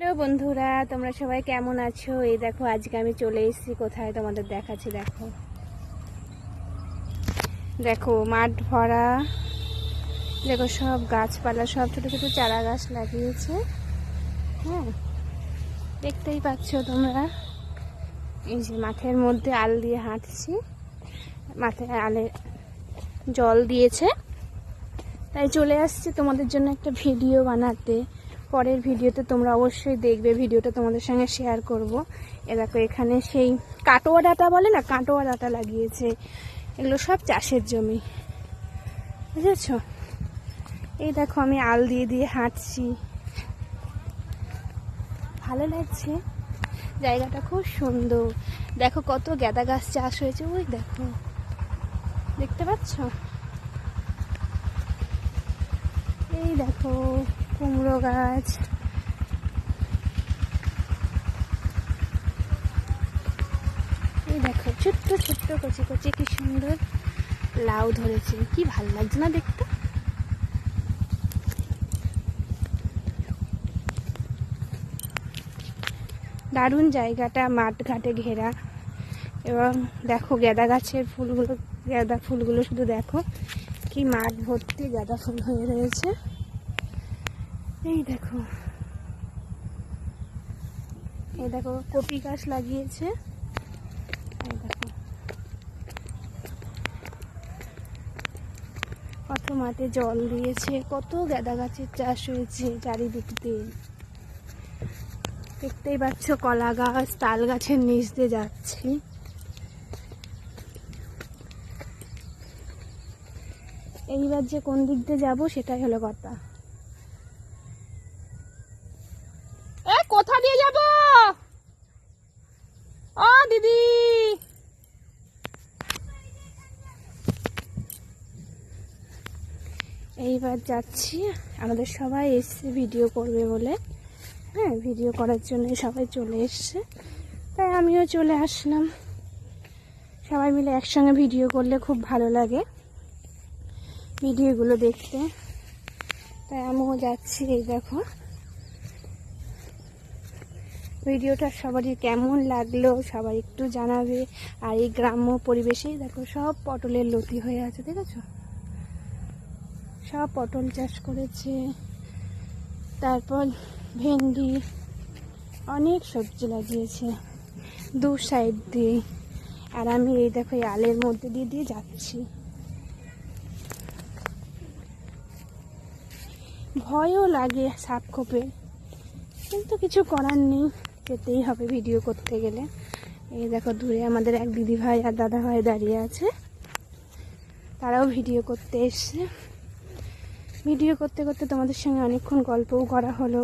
Hello বন্ধুরা, তোমরা সবাই কেমন আছো? এই দেখো, আজকে আমি চলে এসেছি কোথায়? তোমাদের দেখাচ্ছি, দেখো। দেখো, মাঠ ভরা। দেখো, সব গাছপালা, সব ছোট ছোট চারা গাছ লাগিয়েছে। হ্যাঁ দেখতেই পাচ্ছ তোমরা। এই যে মাঠের মধ্যে আল দিয়ে হাঁটছি। মাথায় আলে জল দিয়েছে। তাই চলে আসছি তোমাদের জন্য একটা ভিডিও বানাতে। পরের ভিডিওতে তোমরা অবশ্যই দেখবে, ভিডিওটা তোমাদের সঙ্গে শেয়ার করব। এ দেখো, এখানে সেই কাটোয়া ডাটা বলে না, কাটোয়া ডাটা লাগিয়েছে। এগুলো সব চাষের জমি। বুঝেছ? এই দেখো, আমি আল দিয়ে দিয়ে হাঁটছি। ভালো লাগছে। জায়গাটা খুব সুন্দর। দেখো, কত গাঁদা গাছ চাষ হয়েছে। ওই দেখো। দেখতে পাচ্ছ? এই দেখো। কুমড়ো গাছ। এই দেখো, ছোট্ট ছোট্ট কচি কচি কি সুন্দর লাউ ধরেছে। কি ভালো লাগছে না দেখতে? দারুণ জায়গাটা মাঠ ঘাটে ঘেরা। এবং দেখো গেঁদা গাছের ফুলগুলো গেঁদা ফুলগুলো শুধু দেখো। কি মাঠ ভর্তি গাঁদা ফুল হয়ে রয়েছে। এই দেখো। এই দেখো, কপি গাছ লাগিয়েছে। এই দেখো। কত মাঠে জল দিয়েছে, কত গাঁদা গাছের চাষ হয়েছে চারিদিক দিয়ে দেখতেই পাচ্ছ কলা গাছ, তাল গাছের নিচ দিয়ে যাচ্ছি। এইবার যে কোন দিক দিয়ে যাব সেটাই হলো কথা এ কোথা দিয়ে যাব ও দিদি এইবার যাচ্ছি। আমাদের সবাই এসছে ভিডিও করবে বলে। হ্যাঁ ভিডিও করার জন্য সবাই চলে এসছে। তাই আমিও চলে আসলাম। সবাই মিলে একসঙ্গে ভিডিও করলে খুব ভালো লাগে ভিডিওগুলো দেখতে। তাই আমিও যাচ্ছি, এই দেখো। ভিডিওটা সবারই কেমন লাগল, সবাই একটু জানাবে। আর এই গ্রাম্য পরিবেশেই দেখো সব পটলের লতি হয়ে আছে, দেখেছ? সব পটল চাষ করেছে। তারপর ভেন্ডি, অনেক সবজি লাগিয়েছে দু সাইড দিয়ে। আর আমি এই দেখো এই আলের মধ্যে দিয়ে দিয়ে যাচ্ছি। ভয়ও লাগে সাপ খোপে, কিন্তু কিছু করার নেই, যেতেই হবে ভিডিও করতে গেলে। এই দেখো দূরে আমাদের এক দিদি ভাই আর দাদা ভাই দাঁড়িয়ে আছে, তারাও ভিডিও করতে এসছে। ভিডিও করতে করতে তোমাদের সঙ্গে অনেকক্ষণ গল্পও করা হলো।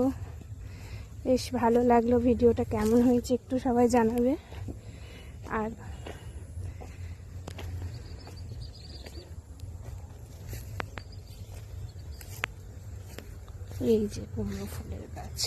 বেশ ভালো লাগল ভিডিওটা, কেমন হয়েছে একটু সবাই জানাবে। আর এই যে কুমড়ো ফুলের গাছ।